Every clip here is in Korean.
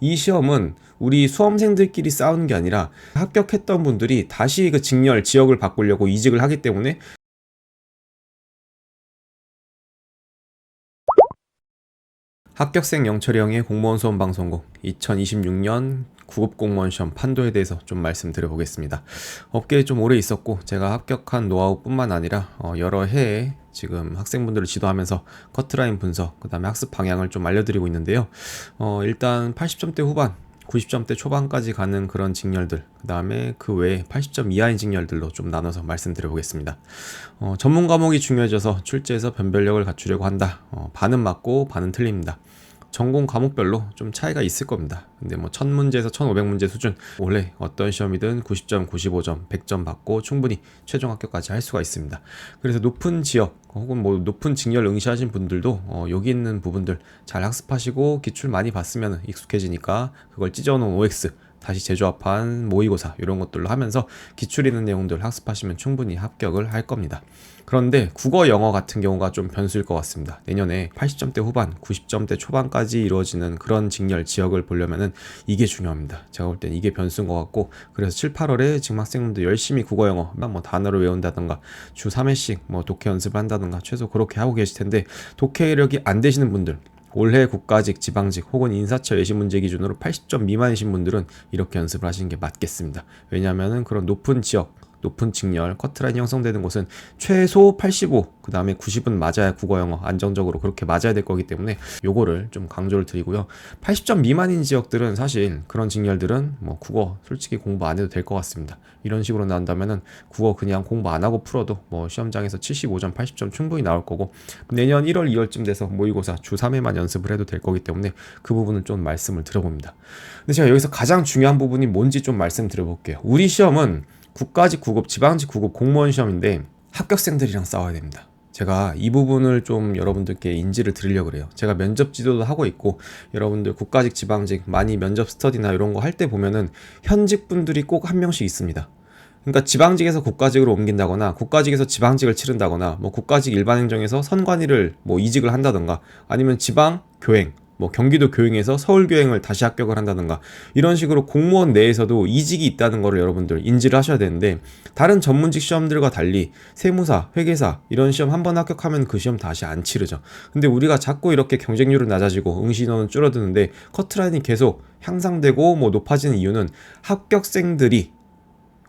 이 시험은 우리 수험생들끼리 싸우는 게 아니라 합격했던 분들이 다시 그 직렬 지역을 바꾸려고 이직을 하기 때문에 합격생 영철형의 공무원 수험 방송국 2026년 구급 공무원 시험 판도에 대해서 좀 말씀드려 보겠습니다. 업계에 좀 오래 있었고 제가 합격한 노하우뿐만 아니라 어, 여러 해에 지금 학생분들을 지도하면서 커트라인 분석, 그 다음에 학습 방향을 좀 알려드리고 있는데요. 어, 일단 80점대 후반 90점대 초반까지 가는 그런 직렬들, 그 다음에 그 외에 80점 이하인 직렬들로 좀 나눠서 말씀드려 보겠습니다. 어, 전문 과목이 중요해져서 출제에서 변별력을 갖추려고 한다. 어, 반은 맞고 반은 틀립니다. 전공 과목별로 좀 차이가 있을 겁니다. 근데 뭐 1000문제에서 1500문제 수준 원래 어떤 시험이든 90점, 95점, 100점 받고 충분히 최종 합격까지 할 수가 있습니다. 그래서 높은 지역 혹은 뭐 높은 직렬 응시하신 분들도 어, 여기 있는 부분들 잘 학습하시고 기출 많이 봤으면 익숙해지니까 그걸 찢어놓은 OX 다시 재조합한 모의고사 이런 것들로 하면서 기출 있는 내용들 학습하시면 충분히 합격을 할 겁니다. 그런데 국어 영어 같은 경우가 좀 변수일 것 같습니다. 내년에 80점대 후반, 90점대 초반까지 이루어지는 그런 직렬 지역을 보려면은 이게 중요합니다. 제가 볼 땐 이게 변수인 것 같고 그래서 7, 8월에 지금 학생분들 열심히 국어 영어 뭐 단어를 외운다던가 주 3회씩 뭐 독해 연습을 한다던가 최소 그렇게 하고 계실 텐데 독해력이 안 되시는 분들 올해 국가직, 지방직 혹은 인사처 예시 문제 기준으로 80점 미만이신 분들은 이렇게 연습을 하시는 게 맞겠습니다. 왜냐하면 그런 높은 지역, 높은 직렬, 커트라인이 형성되는 곳은 최소 85, 그 다음에 90은 맞아야 국어 영어 안정적으로 그렇게 맞아야 될 거기 때문에 요거를 좀 강조를 드리고요. 80점 미만인 지역들은 사실 그런 직렬들은 뭐 국어 솔직히 공부 안 해도 될 것 같습니다. 이런 식으로 나온다면은 국어 그냥 공부 안 하고 풀어도 뭐 시험장에서 75점, 80점 충분히 나올 거고 내년 1월, 2월쯤 돼서 모의고사 주 3회만 연습을 해도 될 거기 때문에 그 부분은 좀 말씀을 드려봅니다. 근데 제가 여기서 가장 중요한 부분이 뭔지 좀 말씀드려볼게요. 우리 시험은 국가직 9급, 지방직 9급 공무원 시험인데 합격생들이랑 싸워야 됩니다. 제가 이 부분을 좀 여러분들께 인지를 드리려고 그래요. 제가 면접 지도도 하고 있고 여러분들 국가직, 지방직 많이 면접 스터디나 이런 거 할 때 보면은 현직 분들이 꼭 한 명씩 있습니다. 그러니까 지방직에서 국가직으로 옮긴다거나 국가직에서 지방직을 치른다거나 뭐 국가직 일반행정에서 선관위를 뭐 이직을 한다던가 아니면 지방 교행 뭐 경기도 교행에서 서울 교행을 다시 합격을 한다든가 이런 식으로 공무원 내에서도 이직이 있다는 거를 여러분들 인지를 하셔야 되는데 다른 전문직 시험들과 달리 세무사, 회계사 이런 시험 한 번 합격하면 그 시험 다시 안 치르죠. 근데 우리가 자꾸 이렇게 경쟁률은 낮아지고 응시인원은 줄어드는데 커트라인이 계속 향상되고 뭐 높아지는 이유는 합격생들이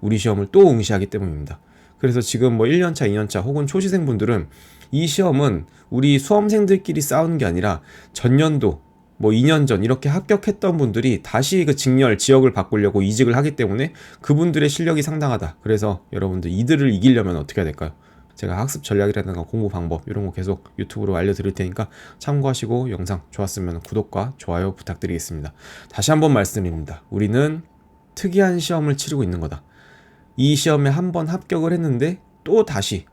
우리 시험을 또 응시하기 때문입니다. 그래서 지금 뭐 1년차, 2년차 혹은 초시생분들은 이 시험은 우리 수험생들끼리 싸우는 게 아니라 전년도 뭐 2년 전 이렇게 합격했던 분들이 다시 그 직렬 지역을 바꾸려고 이직을 하기 때문에 그분들의 실력이 상당하다. 그래서 여러분들 이들을 이기려면 어떻게 해야 될까요? 제가 학습 전략이라든가 공부 방법 이런 거 계속 유튜브로 알려드릴 테니까 참고하시고 영상 좋았으면 구독과 좋아요 부탁드리겠습니다. 다시 한번 말씀드립니다. 우리는 특이한 시험을 치르고 있는 거다. 이 시험에 한 번 합격을 했는데 또 다시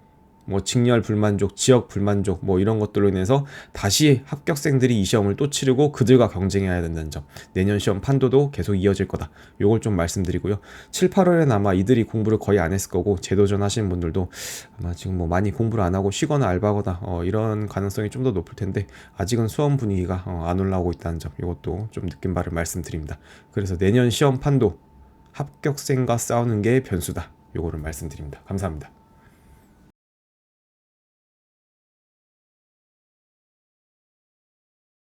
뭐 직렬 불만족, 지역 불만족 뭐 이런 것들로 인해서 다시 합격생들이 이 시험을 또 치르고 그들과 경쟁해야 된다는 점. 내년 시험 판도도 계속 이어질 거다. 요걸 좀 말씀드리고요. 7, 8월에는 아마 이들이 공부를 거의 안 했을 거고 재도전 하시는 분들도 아마 지금 뭐 많이 공부를 안 하고 쉬거나 알바거나 어 이런 가능성이 좀 더 높을 텐데 아직은 수험 분위기가 어 안 올라오고 있다는 점. 이것도 좀 느낀 바를 말씀드립니다. 그래서 내년 시험 판도 합격생과 싸우는 게 변수다. 요거를 말씀드립니다. 감사합니다.